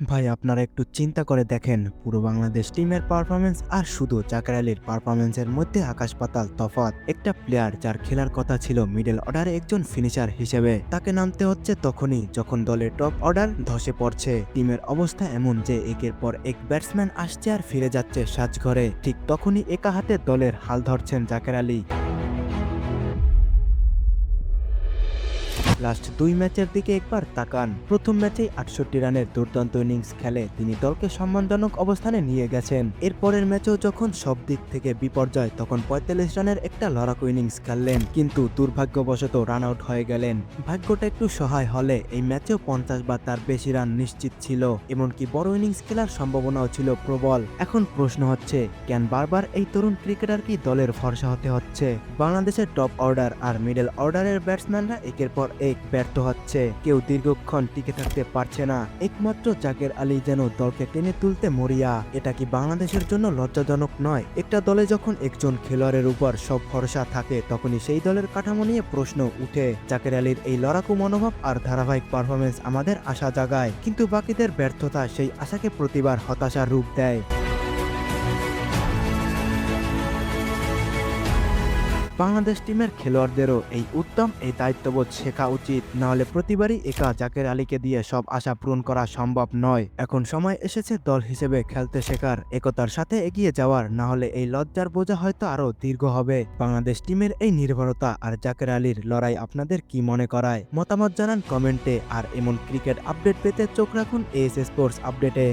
ভাই, আপনারা একটু চিন্তা করে দেখেন, পুরো বাংলাদেশ টিমের পারফরমেন্স আর শুধু জাকের আলীর পারফরমেন্সের মধ্যে আকাশ পাতাল তফাৎ। একটা প্লেয়ার যার খেলার কথা ছিল মিডল অর্ডারে একজন ফিনিশার হিসেবে, তাকে নামতে হচ্ছে তখনই যখন দলের টপ অর্ডার ধসে পড়ছে। টিমের অবস্থা এমন যে একের পর এক ব্যাটসম্যান আসছে আর ফিরে যাচ্ছে সাজঘরে, ঠিক তখনই একা হাতে দলের হাল ধরছেন জাকের আলী। লাস্ট দুই ম্যাচের দিকে একবার তাকান। প্রথম ম্যাচেই আটষট্টি রানের দুর্দান্ত ইনিংস খেলে তিনি দলকে সম্মানজনক অবস্থানে নিয়ে গেছেন। এরপরের ম্যাচেও যখন সব দিক থেকে বিপর্যয়, তখন পঁয়তাল্লিশ রানের একটা লড়াকু ইনিংস খেললেন। কিন্তু দুর্ভাগ্যবশত রান আউট হয়ে গেলেন। ভাগ্যটা একটু সহায় হলে এই ম্যাচেও পঞ্চাশ বা তার বেশি রান নিশ্চিত ছিল। এমনকি বড় ইনিংস খেলার সম্ভাবনাও ছিল প্রবল। এখন প্রশ্ন হচ্ছে, কেন বারবার এই তরুণ ক্রিকেটার কি দলের ভরসা হতে হচ্ছে? বাংলাদেশের টপ অর্ডার আর মিডল অর্ডারের ব্যাটসম্যানরা একের পর এক ব্যর্থ হচ্ছে। কেউ দীর্ঘক্ষণ টিকে থাকতে পারছে না। একমাত্র জাকের আলী যেন দলকে টেনে তুলতে মরিয়া। এটা কি বাংলাদেশের জন্য লজ্জাজনক নয়? একটা দলে যখন একজন খেলোয়াড়ের উপর সব ভরসা থাকে, তখনই সেই দলের কাঠামো নিয়ে প্রশ্ন উঠে। জাকের আলীর এই লড়াকু মনোভাব আর ধারাবাহিক পারফরমেন্স আমাদের আশা জাগায়। কিন্তু বাকিদের ব্যর্থতা সেই আশাকে প্রতিবার হতাশার রূপ দেয়। বাংলাদেশ টিমের খেলোয়াড়দেরও এই উত্তম, এই দায়িত্ববোধ শেখা উচিত। নাহলে প্রতিবারই একা জাকের আলীকে দিয়ে সব আশা পূরণ করা সম্ভব নয়। এখন সময় এসেছে দল হিসেবে খেলতে শেখার। একতার সাথে এগিয়ে যাওয়ার না হলে এই লজ্জার বোঝা হয়তো আরও দীর্ঘ হবে। বাংলাদেশ টিমের এই নির্ভরতা আর জাকের আলীর লড়াই আপনাদের কি মনে করায়? মতামত জানান কমেন্টে, আর এমন ক্রিকেট আপডেট পেতে চোখ রাখুন এস স্পোর্টস আপডেটে